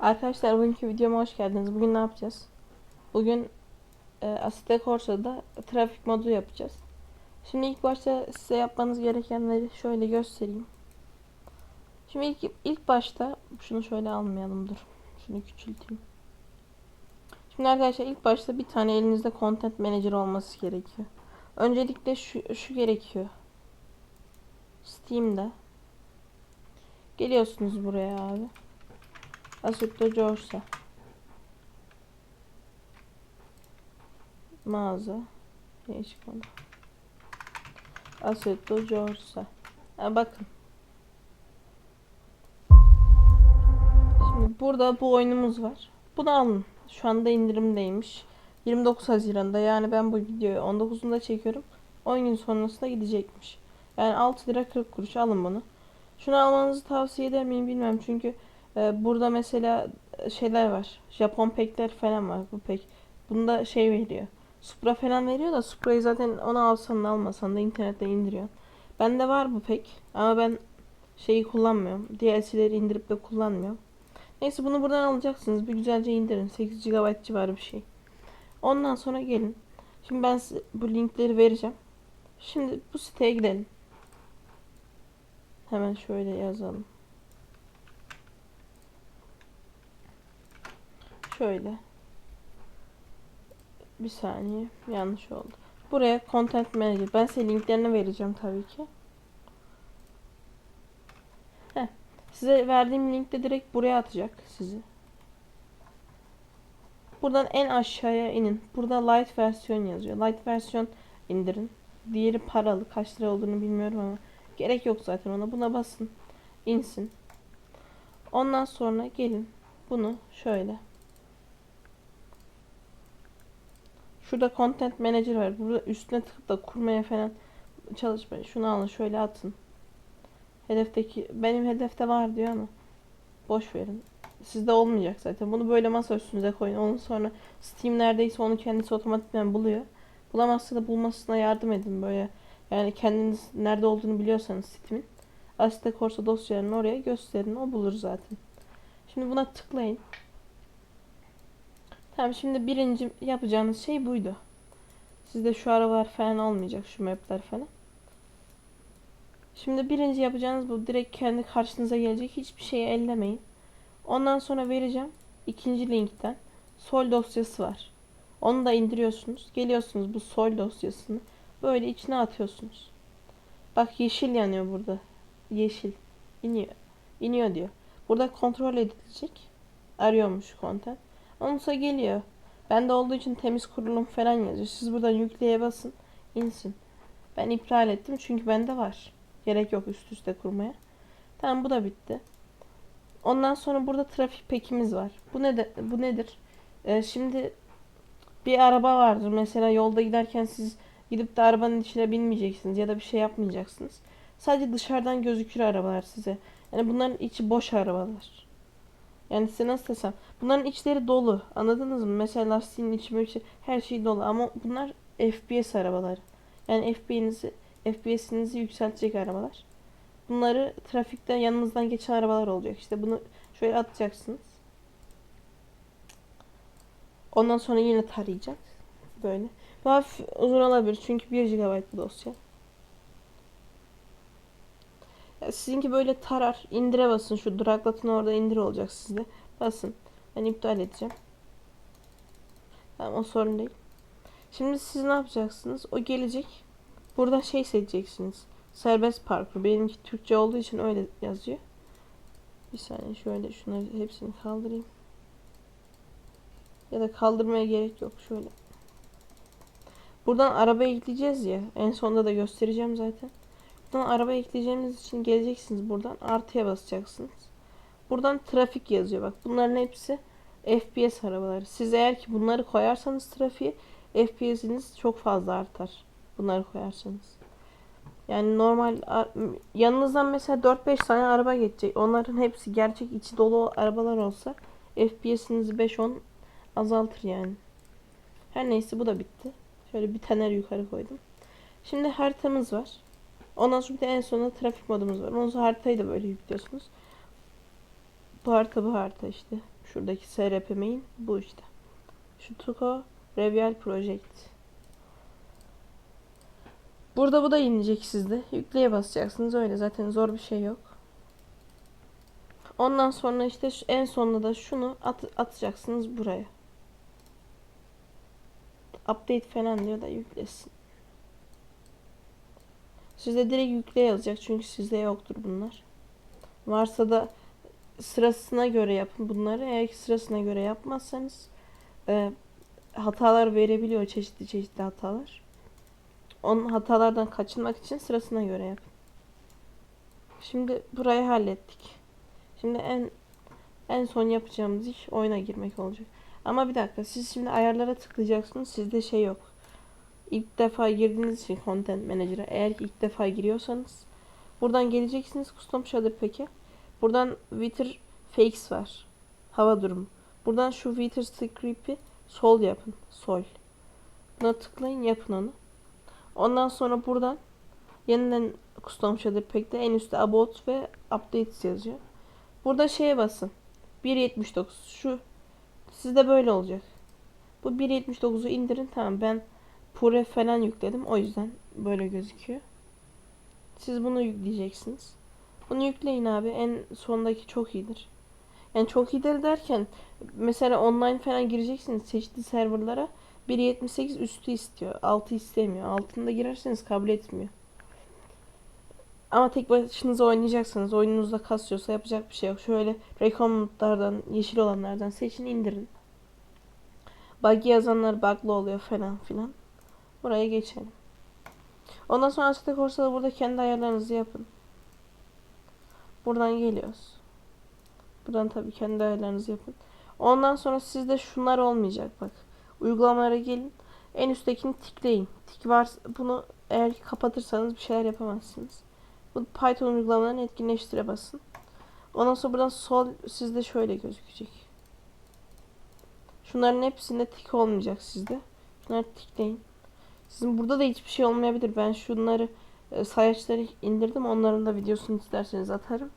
Arkadaşlar bugünkü videoma hoş geldiniz. Bugün ne yapacağız? Bugün e, Asite Corsa'da trafik modu yapacağız. Şimdi ilk başta size yapmanız gerekenleri şöyle göstereyim. Şimdi ilk, ilk başta şunu şöyle almayalım dur. Şunu küçülteyim. Şimdi arkadaşlar ilk başta bir tane elinizde Content Manager olması gerekiyor. Öncelikle şu, şu gerekiyor. Steam'de. Geliyorsunuz buraya abi. Assetto Corsa. Mağaza. Değişik konu. Assetto Corsa. Ha, bakın. Şimdi burada bu oyunumuz var. Bunu alın. Şu anda indirimdeymiş. 29 Haziran'da yani ben bu videoyu 19'unda çekiyorum. 10 gün sonrasında gidecekmiş. Yani 6 lira 40 kuruş alın bunu. Şunu almanızı tavsiye eder miyim bilmem çünkü ee, burada mesela şeyler var. Japon pekler falan var bu pek. Bunda şey veriyor. Supra falan veriyor da Supra'yı zaten onu alsan da almasan da internetten indiriyor. Bende var bu pek ama ben şeyi kullanmıyorum. DLC'leri indirip de kullanmıyorum. Neyse bunu buradan alacaksınız. Bir güzelce indirin. 8 GB civarı bir şey. Ondan sonra gelin. Şimdi ben size bu linkleri vereceğim. Şimdi bu siteye gidelim. Hemen şöyle yazalım. Şöyle. Bir saniye. Yanlış oldu. Buraya Content Manager. Ben size linklerini vereceğim tabii ki. Heh. Size verdiğim linkte direkt buraya atacak sizi. Buradan en aşağıya inin. Burada light versiyon yazıyor. Light versiyon indirin. Diğeri paralı. Kaç lira olduğunu bilmiyorum ama gerek yok zaten ona. Buna basın. insin. Ondan sonra gelin. Bunu şöyle Şurada Content Manager var. Burada üstüne tıkıp da kurmaya falan çalışmayın. Şunu alın şöyle atın. Hedefteki benim hedefte var diyor ama boş verin. Sizde olmayacak zaten. Bunu böyle masa üstünüze koyun. Onun sonra Steam neredeyse onu kendisi otomatikman buluyor. Bulamazsa da bulmasına yardım edin böyle. Yani kendiniz nerede olduğunu biliyorsanız Steam'in. Asite Corsa dosyalarını oraya gösterin. O bulur zaten. Şimdi buna tıklayın. Tamam şimdi birinci yapacağınız şey buydu. Sizde şu arabalar falan olmayacak. Şu mapler falan. Şimdi birinci yapacağınız bu. Direkt kendi karşınıza gelecek. Hiçbir şeyi ellemeyin. Ondan sonra vereceğim. ikinci linkten. Sol dosyası var. Onu da indiriyorsunuz. Geliyorsunuz bu sol dosyasını. Böyle içine atıyorsunuz. Bak yeşil yanıyor burada. Yeşil. İniyor. İniyor diyor. Burada kontrol edilecek. Arıyormuş content. Onsa geliyor. Bende olduğu için temiz kurulum falan yazıyor. Siz buradan yükleye basın. insin. Ben iptal ettim çünkü bende var. Gerek yok üst üste kurmaya. Tamam bu da bitti. Ondan sonra burada trafik pekimiz var. Bu nedir? Bu nedir? Ee, şimdi bir araba vardır. Mesela yolda giderken siz gidip de arabanın içine binmeyeceksiniz ya da bir şey yapmayacaksınız. Sadece dışarıdan gözükür arabalar size. Yani bunların içi boş arabalar. Yani size nasıl desem. Bunların içleri dolu. Anladınız mı? Mesela lastiğin içi böyle şey, her şey dolu. Ama bunlar FPS arabalar. Yani FPS'inizi FPS'inizi yükseltecek arabalar. Bunları trafikte yanınızdan geçen arabalar olacak. İşte bunu şöyle atacaksınız. Ondan sonra yine tarayacak. Böyle. Hafif uzun olabilir çünkü 1 GB bu Sizinki böyle tarar. indire basın. Şu duraklatın orada indir olacak sizde. Basın. Ben iptal edeceğim. Tamam o sorun değil. Şimdi siz ne yapacaksınız? O gelecek. Burada şey seçeceksiniz. Serbest parkur. Benimki Türkçe olduğu için öyle yazıyor. Bir saniye şöyle şunları hepsini kaldırayım. Ya da kaldırmaya gerek yok. Şöyle. Buradan araba ekleyeceğiz ya. En sonunda da göstereceğim zaten. Buradan araba ekleyeceğiniz için geleceksiniz buradan. Artıya basacaksınız. Buradan trafik yazıyor bak. Bunların hepsi FPS arabaları. Siz eğer ki bunları koyarsanız trafiğe FPS'iniz çok fazla artar. Bunları koyarsanız. Yani normal yanınızdan mesela 4-5 tane araba geçecek. Onların hepsi gerçek içi dolu arabalar olsa FPS'inizi 5-10 azaltır yani. Her neyse bu da bitti. Şöyle bir taner yukarı koydum. Şimdi haritamız var. Ondan sonra bir de en sonunda trafik modumuz var. Sonra haritayı da böyle yüklüyorsunuz. Bu harita bu harita işte. Şuradaki SRP main bu işte. Şu Tuko Revial Project. Burada bu da inecek sizde. Yükleye basacaksınız öyle zaten zor bir şey yok. Ondan sonra işte şu- en sonunda da şunu at, atacaksınız buraya. Update falan diyor da yüklesin. Sizde direkt yükle yazacak çünkü sizde yoktur bunlar. Varsa da sırasına göre yapın bunları. Eğer ki sırasına göre yapmazsanız e, hatalar verebiliyor çeşitli çeşitli hatalar. Onun hatalardan kaçınmak için sırasına göre yapın. Şimdi burayı hallettik. Şimdi en en son yapacağımız iş oyuna girmek olacak. Ama bir dakika siz şimdi ayarlara tıklayacaksınız. Sizde şey yok. İlk defa girdiğiniz için Content Manager'a eğer ki ilk defa giriyorsanız buradan geleceksiniz Custom Shader Pack'e. Buradan Wither Fakes var. Hava durumu. Buradan şu Wither Script'i sol yapın. Sol. Buna tıklayın yapın onu. Ondan sonra buradan yeniden Custom Shader Pack'te en üstte About ve Updates yazıyor. Burada şeye basın. 1.79 şu sizde böyle olacak. Bu 1.79'u indirin tamam ben Pure falan yükledim o yüzden böyle gözüküyor. Siz bunu yükleyeceksiniz. Bunu yükleyin abi en sondaki çok iyidir. Yani çok iyidir derken mesela online falan gireceksiniz çeşitli serverlara 1.78 üstü istiyor. Altı istemiyor. Altında girerseniz kabul etmiyor. Ama tek başınıza oynayacaksınız. Oyununuzda kasıyorsa yapacak bir şey yok. Şöyle recommendlardan, yeşil olanlardan seçin indirin. Bug yazanlar bug'lı oluyor falan filan. Buraya geçelim. Ondan sonra Aztek Orsa'da burada kendi ayarlarınızı yapın. Buradan geliyoruz. Buradan tabii kendi ayarlarınızı yapın. Ondan sonra sizde şunlar olmayacak bak. Uygulamalara gelin. En üsttekini tikleyin. Tik var bunu eğer ki kapatırsanız bir şeyler yapamazsınız. Bu Python uygulamalarını etkinleştire basın. Ondan sonra buradan sol sizde şöyle gözükecek. Şunların hepsinde tik olmayacak sizde. Şunları tikleyin. Sizin burada da hiçbir şey olmayabilir. Ben şunları e, sayaçları indirdim. Onların da videosunu isterseniz atarım.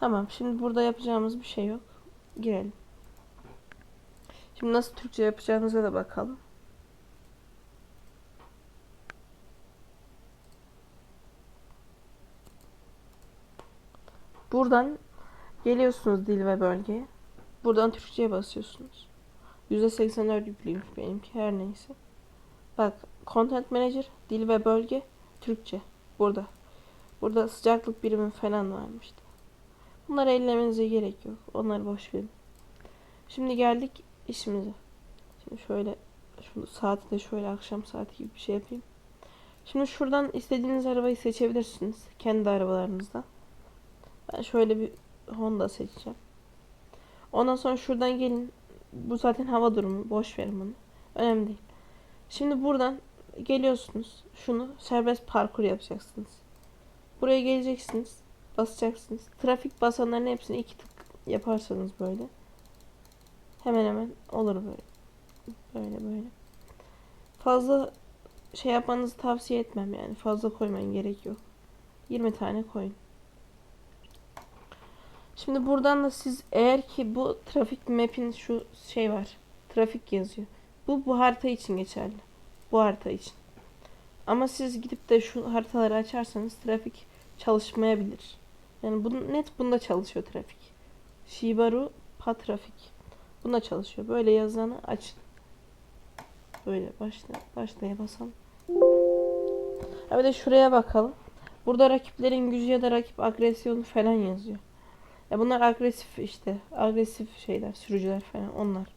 Tamam. Şimdi burada yapacağımız bir şey yok. Girelim. Şimdi nasıl Türkçe yapacağınıza da bakalım. Buradan geliyorsunuz dil ve bölgeye. Buradan Türkçe'ye basıyorsunuz. %84 yüklüymüş benimki her neyse. Bak Content Manager, dil ve bölge, Türkçe. Burada. Burada sıcaklık birimi falan varmıştı. Bunları ellemenize gerek yok. Onları boş verin. Şimdi geldik işimize. Şimdi şöyle şu saati de şöyle akşam saati gibi bir şey yapayım. Şimdi şuradan istediğiniz arabayı seçebilirsiniz. Kendi arabalarınızda. Ben şöyle bir Honda seçeceğim. Ondan sonra şuradan gelin. Bu zaten hava durumu. Boş verin bunu. Önemli değil. Şimdi buradan geliyorsunuz. Şunu serbest parkur yapacaksınız. Buraya geleceksiniz. Basacaksınız. Trafik basanların hepsini iki tık yaparsanız böyle. Hemen hemen olur böyle. Böyle böyle. Fazla şey yapmanızı tavsiye etmem yani. Fazla koymayın gerek yok. 20 tane koyun. Şimdi buradan da siz eğer ki bu trafik map'in şu şey var. Trafik yazıyor. Bu bu harita için geçerli. Bu harita için. Ama siz gidip de şu haritaları açarsanız trafik çalışmayabilir. Yani bu net bunda çalışıyor trafik. Shibaru Patrafik. Bunda çalışıyor. Böyle yazanı açın. Böyle başla, başlaya basalım. Ha bir de şuraya bakalım. Burada rakiplerin gücü ya da rakip agresyonu falan yazıyor. Ya bunlar agresif işte. Agresif şeyler, sürücüler falan onlar.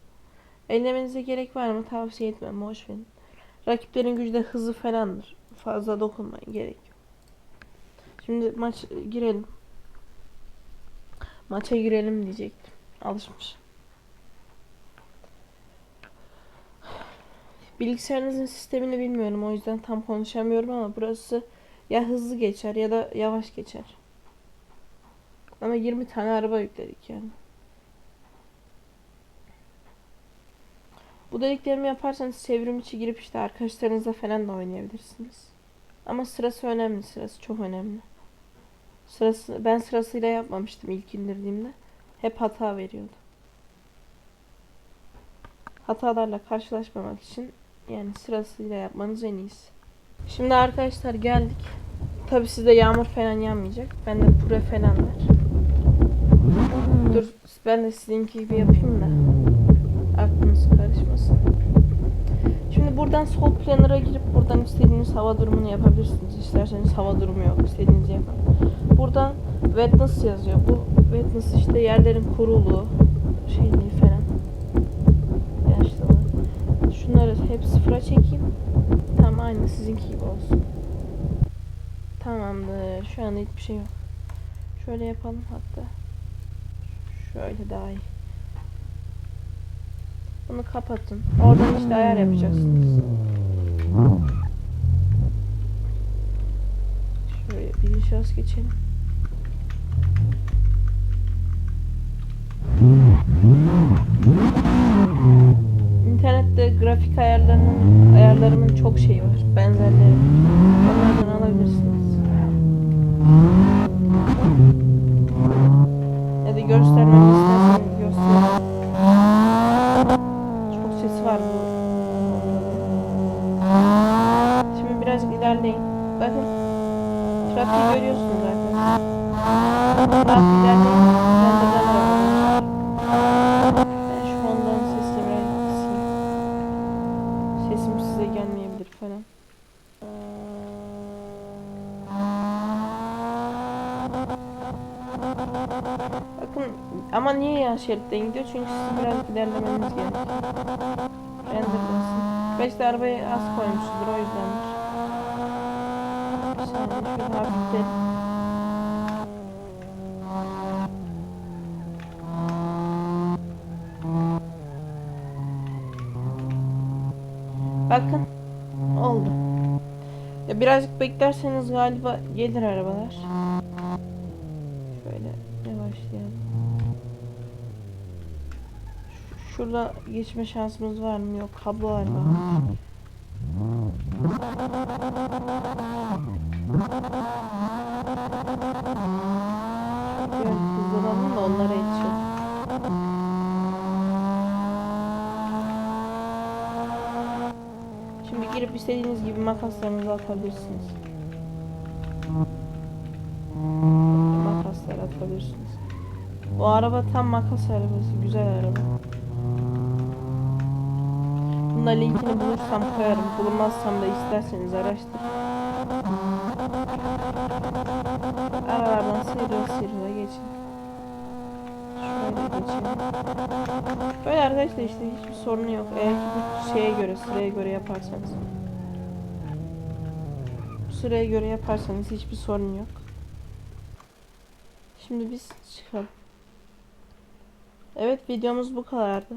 Ellemenize gerek var mı? Tavsiye etmem. Boş verin. Rakiplerin gücü de hızı falandır. Fazla dokunmayın. Gerek yok. Şimdi maç girelim. Maça girelim diyecektim. Alışmış. Bilgisayarınızın sistemini bilmiyorum. O yüzden tam konuşamıyorum ama burası ya hızlı geçer ya da yavaş geçer. Ama 20 tane araba yükledik yani. Bu dediklerimi yaparsanız çevrim içi girip işte arkadaşlarınızla falan da oynayabilirsiniz. Ama sırası önemli. Sırası çok önemli. Sırası, ben sırasıyla yapmamıştım ilk indirdiğimde. Hep hata veriyordu. hatalarla karşılaşmamak için yani sırasıyla yapmanız en iyisi. Şimdi arkadaşlar geldik. Tabi sizde yağmur falan yanmayacak. Bende pure falan var. Dur ben de sizinki gibi yapayım da aklınız karışmasın. Şimdi buradan sol planner'a girip buradan istediğiniz hava durumunu yapabilirsiniz. İsterseniz hava durumu yok. istediğinizi yapın. Buradan wetness yazıyor. Bu wetness işte yerlerin kuruluğu şeyliği falan. Yaşlılığı. Şunları hep sıfıra çekeyim. Tam aynı sizinki gibi olsun. Tamamdır. Şu anda hiçbir şey yok. Şöyle yapalım hatta. Şöyle daha iyi. Bunu kapatın. Oradan işte ayar yapacaksınız. Şöyle bir şahıs geçelim. İnternette grafik ayarlarının ayarlarımın çok şeyi var. Benzerleri. Onlardan alabilirsiniz. Ya da göstermemi isterseniz göstereyim. İlerleyin. Bakın. Trafiği görüyorsunuz zaten. Renderden arabalar. Ben şu Honda'nın sesini biraz kısayım. Sesim size gelmeyebilir falan. Bakın ama niye yan şeritten gidiyor? Çünkü sizin biraz ilerlemeniz gerekiyor. Renderlasın. Belki de arabayı az koymuşuzdur o yüzdendir. Bakın. Oldu. Ya birazcık beklerseniz galiba gelir arabalar. Şöyle yavaşlayalım. Şurada geçme şansımız var mı? Yok. Kablolar var. Biraz hızlanalım da onlara yetişelim. Şimdi girip istediğiniz gibi makaslarınızı atabilirsiniz. Makaslar atabilirsiniz. Bu araba tam makas arabası. Güzel araba. Bunda linkini bulursam koyarım. Bulunmazsam da isterseniz araştırın. Aralardan sıyrıla sıyrıla geçin. Şöyle geçelim. Böyle arkadaşlar işte hiçbir sorunu yok. Eğer ki bu şeye göre, sıraya göre yaparsanız. Bu sıraya göre yaparsanız hiçbir sorun yok. Şimdi biz çıkalım. Evet videomuz bu kadardı.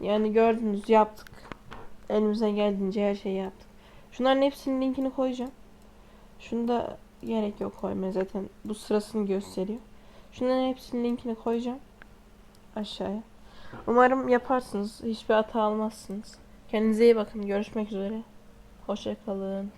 Yani gördünüz yaptık. Elimize geldiğince her şeyi yaptık. Şunların hepsinin linkini koyacağım. Şunda gerek yok koymaya zaten bu sırasını gösteriyor. Şunların hepsinin linkini koyacağım aşağıya. Umarım yaparsınız. Hiçbir hata almazsınız. Kendinize iyi bakın. Görüşmek üzere. Hoşça kalın.